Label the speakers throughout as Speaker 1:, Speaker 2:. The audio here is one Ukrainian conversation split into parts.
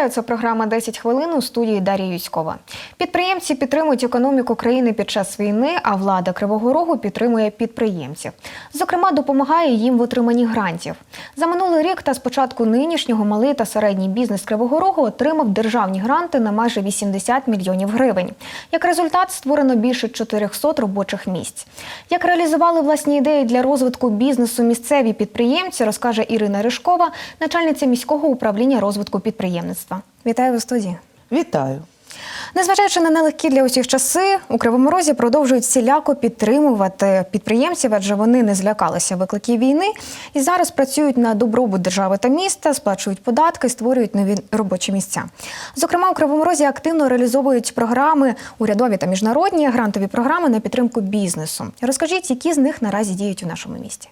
Speaker 1: Вітаю, це програма «10 хвилин у студії Дар'я Юськова. Підприємці підтримують економіку країни під час війни, а влада Кривого Рогу підтримує підприємців. Зокрема, допомагає їм в отриманні грантів. За минулий рік та з початку нинішнього малий та середній бізнес Кривого Рогу отримав державні гранти на майже 80 мільйонів гривень. Як результат, створено більше 400 робочих місць. Як реалізували власні ідеї для розвитку бізнесу місцеві підприємці, розкаже Ірина Ришкова, начальниця міського управління розвитку підприємництва. Вітаю в студії.
Speaker 2: Вітаю.
Speaker 1: Незважаючи на нелегкі для усіх часи, у Кривому Розі продовжують всіляко підтримувати підприємців, адже вони не злякалися викликів війни і зараз працюють на добробут держави та міста, сплачують податки, створюють нові робочі місця. Зокрема, у Кривому Розі активно реалізовують програми урядові та міжнародні грантові програми на підтримку бізнесу. Розкажіть, які з них наразі діють у нашому місті?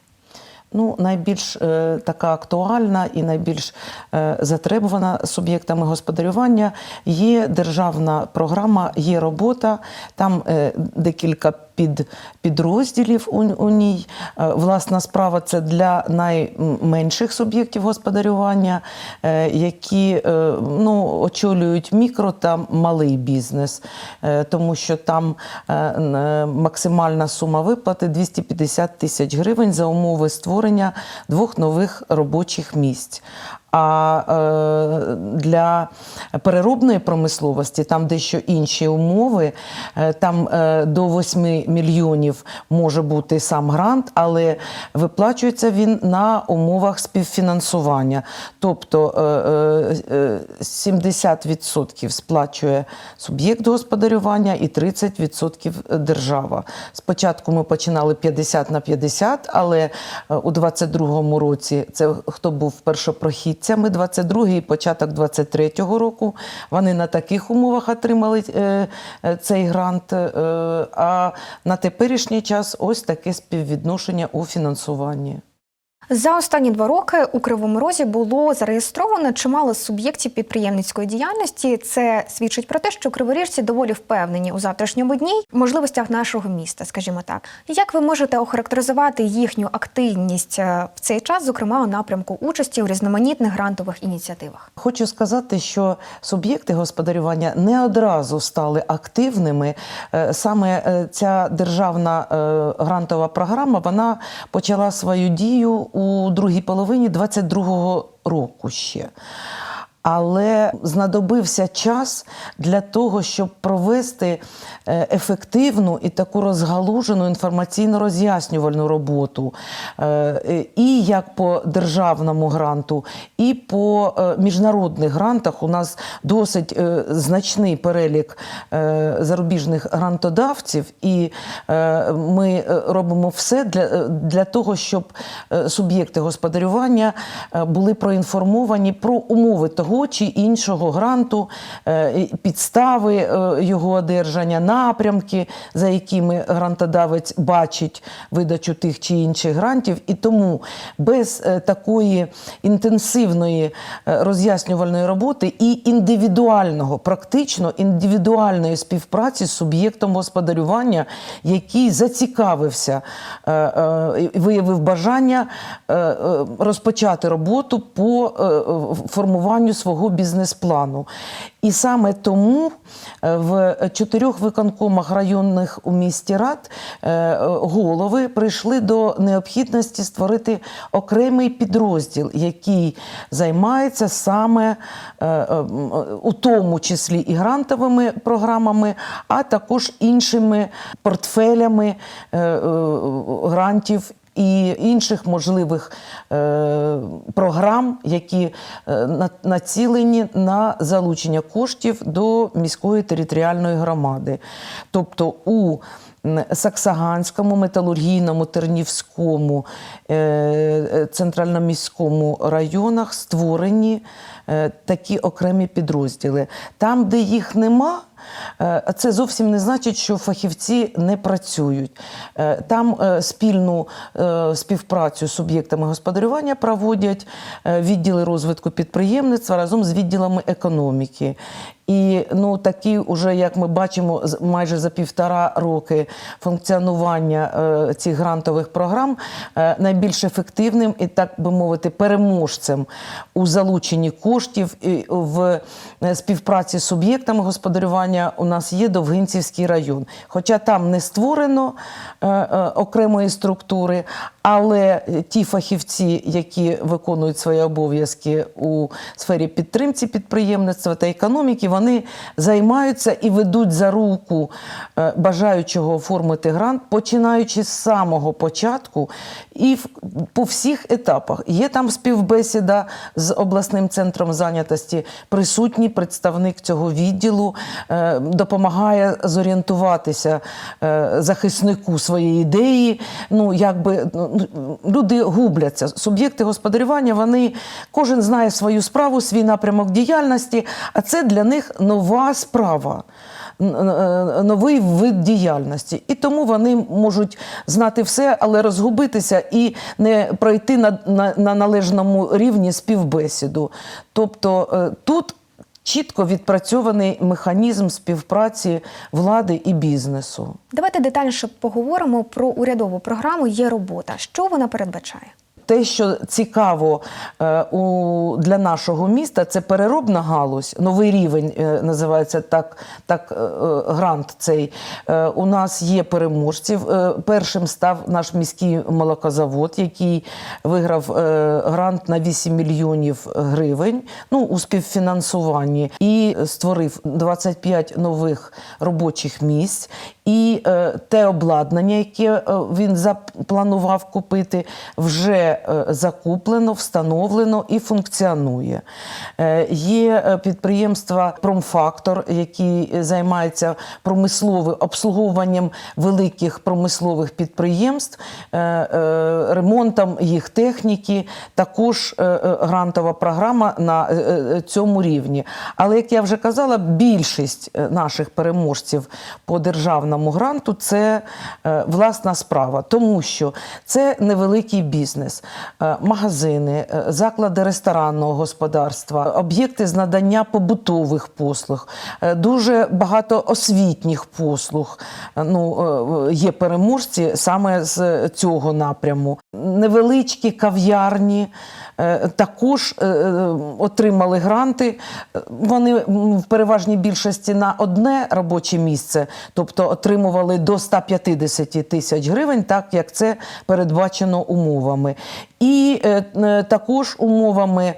Speaker 2: Ну, найбільш е, така актуальна і найбільш е, затребувана суб'єктами господарювання є державна програма, є робота. Там е, декілька під, підрозділів у, у ній. Е, власна справа це для найменших суб'єктів господарювання, е, які е, ну, очолюють мікро та малий бізнес, тому що там максимальна сума виплати 250 тисяч гривень за умови створення двох нових робочих місць. А е, для переробної промисловості там дещо інші умови. Е, Там е, до 8 мільйонів може бути сам грант, але виплачується він на умовах співфінансування. Тобто е, е, е, 70% сплачує суб'єкт господарювання і 30% держава. Спочатку ми починали 50 на 50, але у 22-му році це хто був першопрохідцями, 22-й і початок 23-го року вони на таких умовах отримали е, е, цей грант. е, А на теперішній час ось таке співвідношення у фінансуванні.
Speaker 1: За останні два роки у Кривому Розі було зареєстровано чимало суб'єктів підприємницької діяльності. Це свідчить про те, що криворіжці доволі впевнені у завтрашньому дні можливостях нашого міста, скажімо так. Як ви можете охарактеризувати їхню активність е, в цей час, зокрема у напрямку участі у різноманітних грантових ініціативах?
Speaker 2: Хочу сказати, що суб'єкти господарювання не одразу стали активними. Е, Саме е, ця державна грантова програма вона почала свою дію у другій половині 22-го року ще. Але знадобився час для того, щоб провести е, ефективну і таку розгалужену інформаційно-роз'яснювальну роботу Е, і як по державному гранту, і по е, міжнародних грантах. У нас досить значний перелік зарубіжних грантодавців, і ми робимо все для, для того, щоб суб'єкти господарювання були проінформовані про умови того чи іншого гранту, е, підстави е, його одержання, напрямки, за якими грантодавець бачить видачу тих чи інших грантів. І тому без е, такої інтенсивної роз'яснювальної роботи і індивідуального, практично індивідуальної співпраці з суб'єктом господарювання, який зацікавився, виявив бажання розпочати роботу по формуванню свого бізнес-плану. І саме тому е, в чотирьох виконкомах районних у місті рад е, голови прийшли до необхідності створити окремий підрозділ, який займається саме е, у тому числі і грантовими програмами, а також іншими портфелями грантів і інших можливих е, програм, які е, націлені на залучення коштів до міської територіальної громади. Тобто у Саксаганському, металургійному, Тернівському, центральноміському районах створені е, такі окремі підрозділи. Там, де їх нема, Е, Це зовсім не значить, що фахівці не працюють. Е, Там е, спільну е, співпрацю з суб'єктами господарювання проводять е, відділи розвитку підприємництва разом з відділами економіки. І ну такі, уже як ми бачимо, майже за півтора роки функціонування е, цих грантових програм е, найбільш ефективним і так би мовити, переможцем у залученні коштів і в е, співпраці з суб'єктами господарювання у нас є Довгинцівський район. Хоча там не створено е, е, окремої структури, але ті фахівці, які виконують свої обов'язки у сфері підтримки підприємництва та економіки, вони займаються і ведуть за руку бажаючого оформити грант, починаючи з самого початку і в- по всіх етапах. Є там співбесіда з обласним центром зайнятості, присутній представник цього відділу, е, допомагає зорієнтуватися е, захиснику своєї ідеї. Ну, якби ну, люди губляться. Суб'єкти господарювання, вони кожен знає свою справу, свій напрямок діяльності, а це для них нова справа. Н- Новий вид діяльності, і тому вони можуть знати все, але розгубитися і не пройти на, на, на належному рівні співбесіду. Тобто е, тут чітко відпрацьований механізм співпраці влади і бізнесу.
Speaker 1: Давайте детальніше поговоримо про урядову програму Є робота. Що вона передбачає?
Speaker 2: Те, що цікаво е, у, для нашого міста, це переробна галузь, новий рівень е, називається так, так е, грант цей. У нас є переможців. Першим став наш міський молокозавод, який виграв грант на 8 мільйонів гривень ну, у співфінансуванні і створив 25 нових робочих місць. І е, те обладнання, яке е, він запланував купити, вже е, закуплено, встановлено і функціонує. Е, є е, підприємства Промфактор, які займаються промисловим обслуговуванням великих промислових підприємств, е, е, ремонтом їх техніки. Також грантова програма на цьому рівні. Але як я вже казала, більшість наших переможців по державному гранту це е, власна справа, тому що це невеликий бізнес, Е, магазини, е, заклади ресторанного господарства, об'єкти з надання побутових послуг, дуже багато освітніх послуг. Ну, є переможці саме з цього напряму. Невеличкі кав'ярні також е, е, отримали гранти. Е, Вони в переважній більшості на одне робоче місце, тобто отримували до 150 тисяч гривень, так як це передбачено умовами. І е, е, також умовами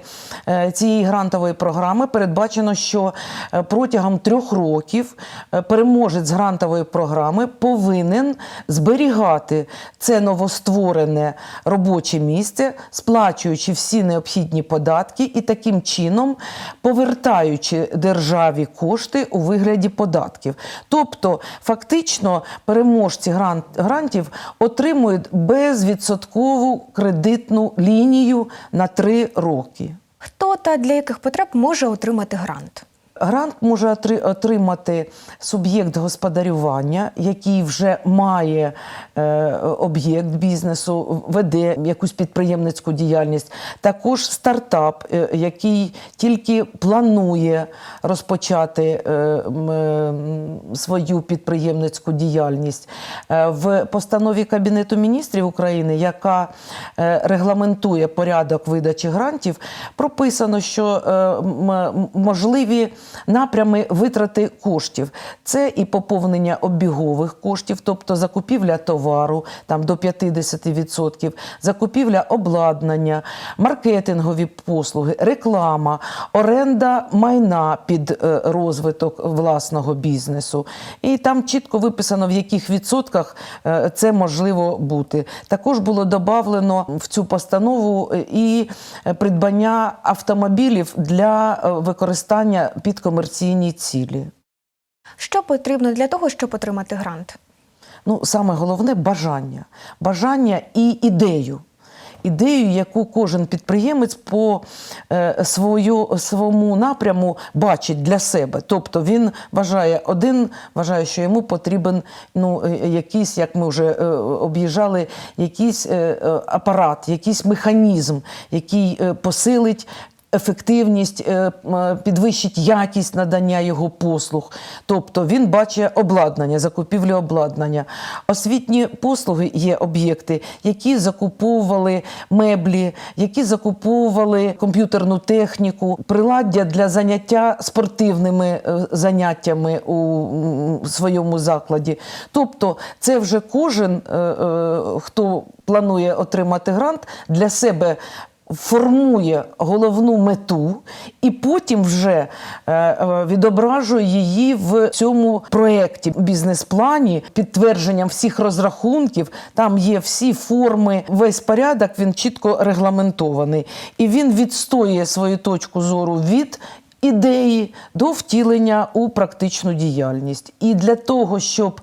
Speaker 2: е, цієї грантової програми передбачено, що протягом трьох років переможець грантової програми повинен зберігати це новостворене робоче місце, сплачуючи всі необхідні податки і таким чином повертаючи державі кошти у вигляді податків. Тобто, фактично, переможці грантів отримують безвідсоткову кредитну лінію на три роки.
Speaker 1: Хто та для яких потреб може отримати грант?
Speaker 2: Грант може отримати суб'єкт господарювання, який вже має е, об'єкт бізнесу, веде якусь підприємницьку діяльність. Також стартап, е, який тільки планує розпочати е, е, свою підприємницьку діяльність. Е, в постанові Кабінету міністрів України, яка е, регламентує порядок видачі грантів, прописано, що е, можливі напрями витрати коштів. Це і поповнення обігових коштів, тобто закупівля товару там до 50%, закупівля обладнання, маркетингові послуги, реклама, оренда майна під е, розвиток власного бізнесу. І там чітко виписано, в яких відсотках е, це можливо бути. Також було додавлено в цю постанову е, і придбання автомобілів для використання під комерційні цілі.
Speaker 1: Що потрібно для того, щоб отримати грант?
Speaker 2: Ну, саме головне бажання. Бажання і ідею. Ідею, яку кожен підприємець по е, свою, своєму напряму бачить для себе. Тобто він вважає, один вважає, що йому потрібен ну, е, якийсь, як ми вже е, об'їжджали, якийсь е, е, апарат, якийсь механізм, який е, посилить ефективність, е, підвищить якість надання його послуг. Тобто він бачить обладнання, закупівлю обладнання. Освітні послуги є об'єкти, які закуповували меблі, які закуповували комп'ютерну техніку, приладдя для заняття спортивними е, заняттями у своєму закладі. Тобто, це вже кожен, е, е, хто планує отримати грант, для себе формує головну мету і потім вже е, е, відображує її в цьому проєкті, бізнес-плані, підтвердженням всіх розрахунків. Там є всі форми, весь порядок він чітко регламентований. І він відстоює свою точку зору від ідеї до втілення у практичну діяльність. І для того, щоб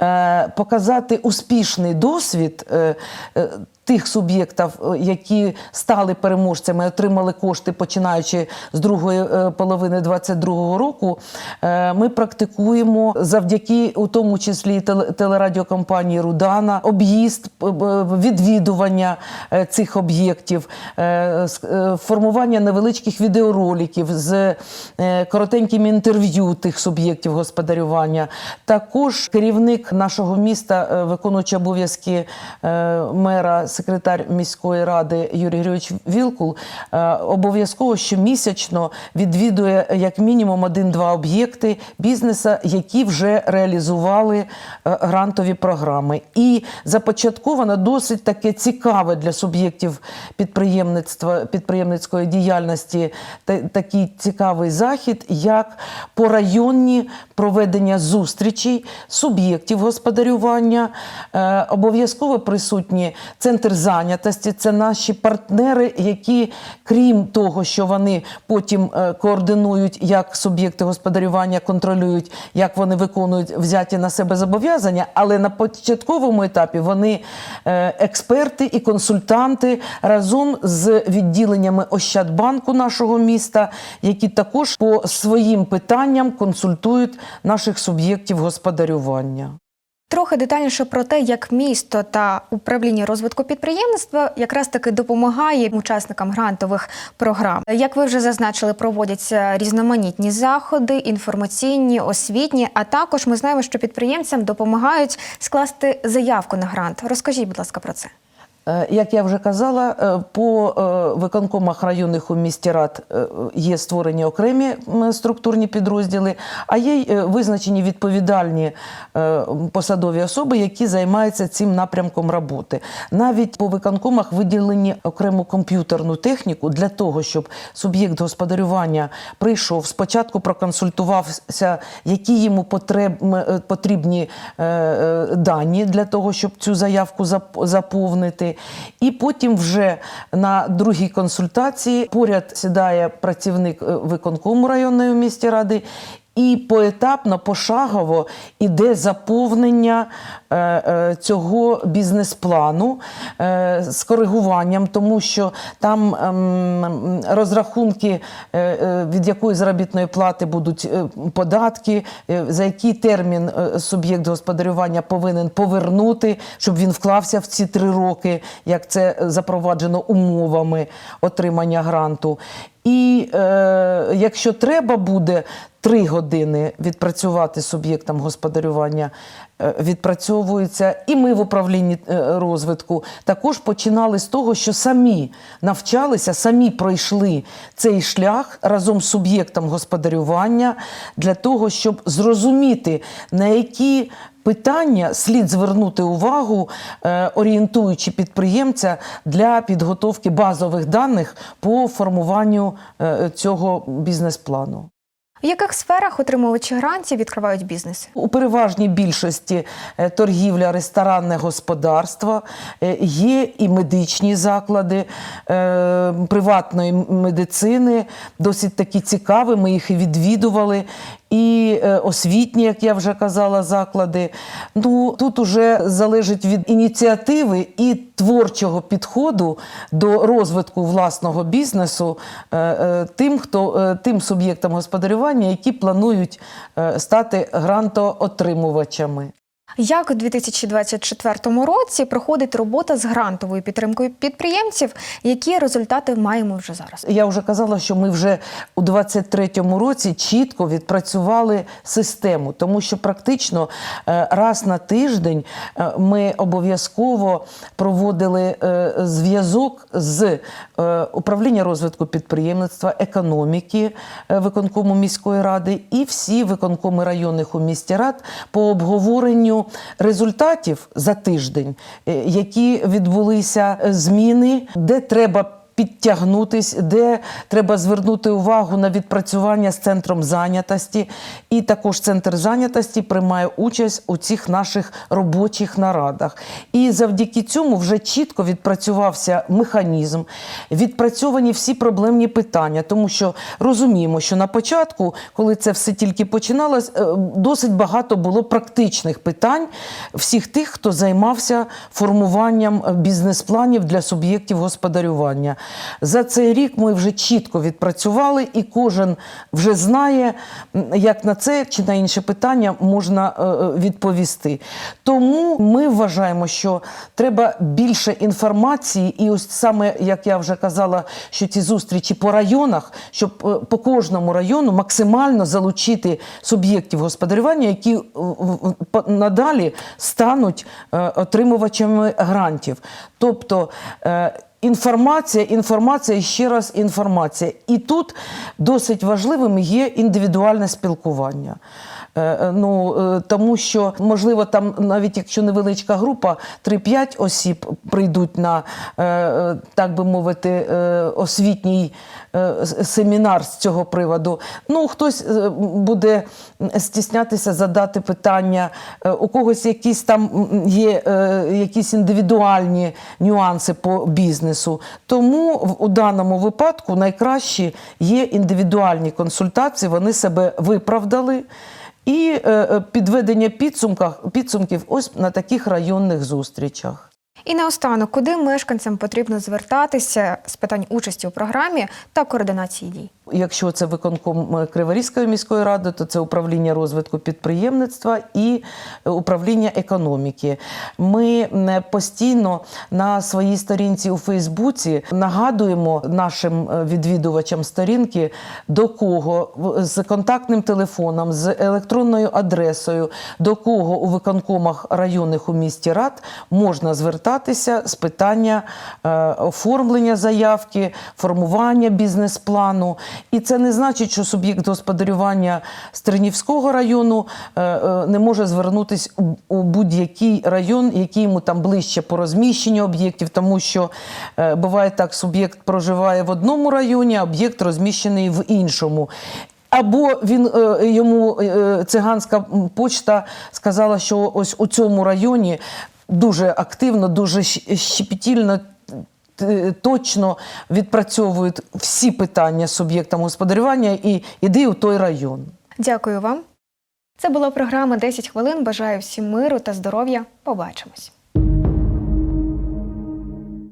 Speaker 2: е, показати успішний досвід. Е, е, Тих суб'єктів, е, які стали переможцями, отримали кошти починаючи з другої е, половини 2022 року. е, Ми практикуємо завдяки, у тому числі телерадіокомпанії Рудана, об'їзд, відвідування цих об'єктів, формування невеличких відеороликів з коротеньким інтерв'ю тих суб'єктів господарювання. Також керівник нашого міста, виконуючий обов'язки мера, секретар міської ради Юрій Григорович Вілкул, е, обов'язково щомісячно відвідує як мінімум один-два об'єкти бізнеса, які вже реалізували е, грантові програми. І започатковано досить таке цікаве для суб'єктів підприємництва підприємницької діяльності такий цікавий захід, як порайонні проведення зустрічей суб'єктів господарювання. Е, Обов'язково присутні центр зайнятості. Це наші партнери, які, крім того, що вони потім е, координують, як суб'єкти господарювання контролюють, як вони виконують взяті на себе зобов'язання, але на початковому етапі вони е, експерти і консультанти разом з відділеннями Ощадбанку нашого міста, які також по своїм питанням консультують наших суб'єктів господарювання.
Speaker 1: Трохи детальніше про те, як місто та управління розвитку підприємництва якраз таки допомагає учасникам грантових програм. Як ви вже зазначили, проводяться різноманітні заходи, інформаційні, освітні. А також ми знаємо, що підприємцям допомагають скласти заявку на грант. Розкажіть, будь ласка, про це.
Speaker 2: Е, Як я вже казала, е, по е, виконкомах районних у місті рад є створені окремі структурні підрозділи, а є визначені відповідальні посадові особи, які займаються цим напрямком роботи. Навіть по виконкомах виділені окрему комп'ютерну техніку для того, щоб суб'єкт господарювання прийшов, спочатку проконсультувався, які йому потрібні дані для того, щоб цю заявку зап- заповнити. І потім вже на другій консультації поряд сідає працівник е, виконкому районної в місті ради. І поетапно, пошагово іде заповнення е, е, цього бізнес-плану е, з коригуванням, тому що там ем, розрахунки, від якої заробітної плати будуть податки, за який термін суб'єкт господарювання повинен повернути, щоб він вклався в ці три роки, як це запроваджено умовами отримання гранту. І е, якщо треба буде три години відпрацювати суб'єктам господарювання, е, відпрацьовується. І ми в управлінні е, розвитку також починали з того, що самі навчалися, самі пройшли цей шлях разом з суб'єктом господарювання для того, щоб зрозуміти, на які питання слід звернути увагу, е, орієнтуючи підприємця для підготовки базових даних по формуванню е, цього бізнес-плану.
Speaker 1: В яких сферах отримувачі грантів відкривають бізнес?
Speaker 2: У переважній більшості е, торгівля, ресторанне господарство, є і медичні заклади приватної медицини, досить такі цікаві. Ми їх і відвідували. І е, освітні, як я вже казала, заклади. Ну тут уже залежить від ініціативи і творчого підходу до розвитку власного бізнесу е, е, тим, хто тим суб'єктам господарювання, які планують стати грантоотримувачами.
Speaker 1: Як у 2024 році проходить робота з грантовою підтримкою підприємців? Які результати маємо вже зараз?
Speaker 2: Я вже казала, що ми вже у 23-му році чітко відпрацювали систему, тому що практично е, раз на тиждень е, ми обов'язково проводили е, зв'язок з управління розвитку підприємництва, економіки виконкому міської ради і всі виконкоми районних у місті рад по обговоренню результатів за тиждень, е, які відбулися е, зміни, де треба підтягнутись, де треба звернути увагу на відпрацювання з центром зайнятості. І також центр зайнятості приймає участь у цих наших робочих нарадах. І завдяки цьому вже чітко відпрацювався механізм, відпрацьовані всі проблемні питання, тому що розуміємо, що на початку, коли це все тільки починалось, е, досить багато було практичних питань всіх тих, хто займався формуванням е, бізнес-планів для суб'єктів господарювання. За цей рік ми вже чітко відпрацювали, і кожен вже знає, як на це чи на інше питання можна е, е, відповісти. Тому ми вважаємо, що треба більше інформації, і ось саме як я вже казала, що ці зустрічі по районах, щоб е, по кожному району максимально залучити суб'єктів господарювання, які надалі стануть отримувачами грантів. Тобто Інформація, інформація ще раз інформація. І тут досить важливим є індивідуальне спілкування. Е, е, Ну, е, тому що, можливо, там, навіть якщо невеличка група, 3-5 осіб прийдуть на, так би мовити, освітній семінар з цього приводу. Ну, хтось буде стіснятися задати питання, у когось якісь там є якісь індивідуальні нюанси по бізнесу. Тому у даному випадку найкращі є індивідуальні консультації, вони себе виправдали. І е, е, підведення підсумків ось на таких районних зустрічах.
Speaker 1: І наостанок, куди мешканцям потрібно звертатися з питань участі у програмі та координації дій?
Speaker 2: Якщо це виконком е, Криворізької міської ради, то це управління розвитку підприємництва і е, управління економіки. Ми постійно на своїй сторінці у Фейсбуці нагадуємо нашим е, відвідувачам сторінки, до кого з контактним телефоном, з електронною адресою, до кого у виконкомах районних у місті рад можна звертатися з питання оформлення заявки, формування бізнес-плану. І це не значить, що суб'єкт господарювання Стернівського району е, е, не може звернутися у, будь-який район, який йому там ближче по розміщенню об'єктів, тому що е, буває так, суб'єкт проживає в одному районі, а об'єкт розміщений в іншому. Або він йому циганська почта сказала, що ось у цьому районі дуже активно, дуже щепетільно. Т- Точно відпрацьовують всі питання з суб'єктом господарювання і іди у той район.
Speaker 1: Дякую вам. Це була програма «10 хвилин. Бажаю всім миру та здоров'я. Побачимось.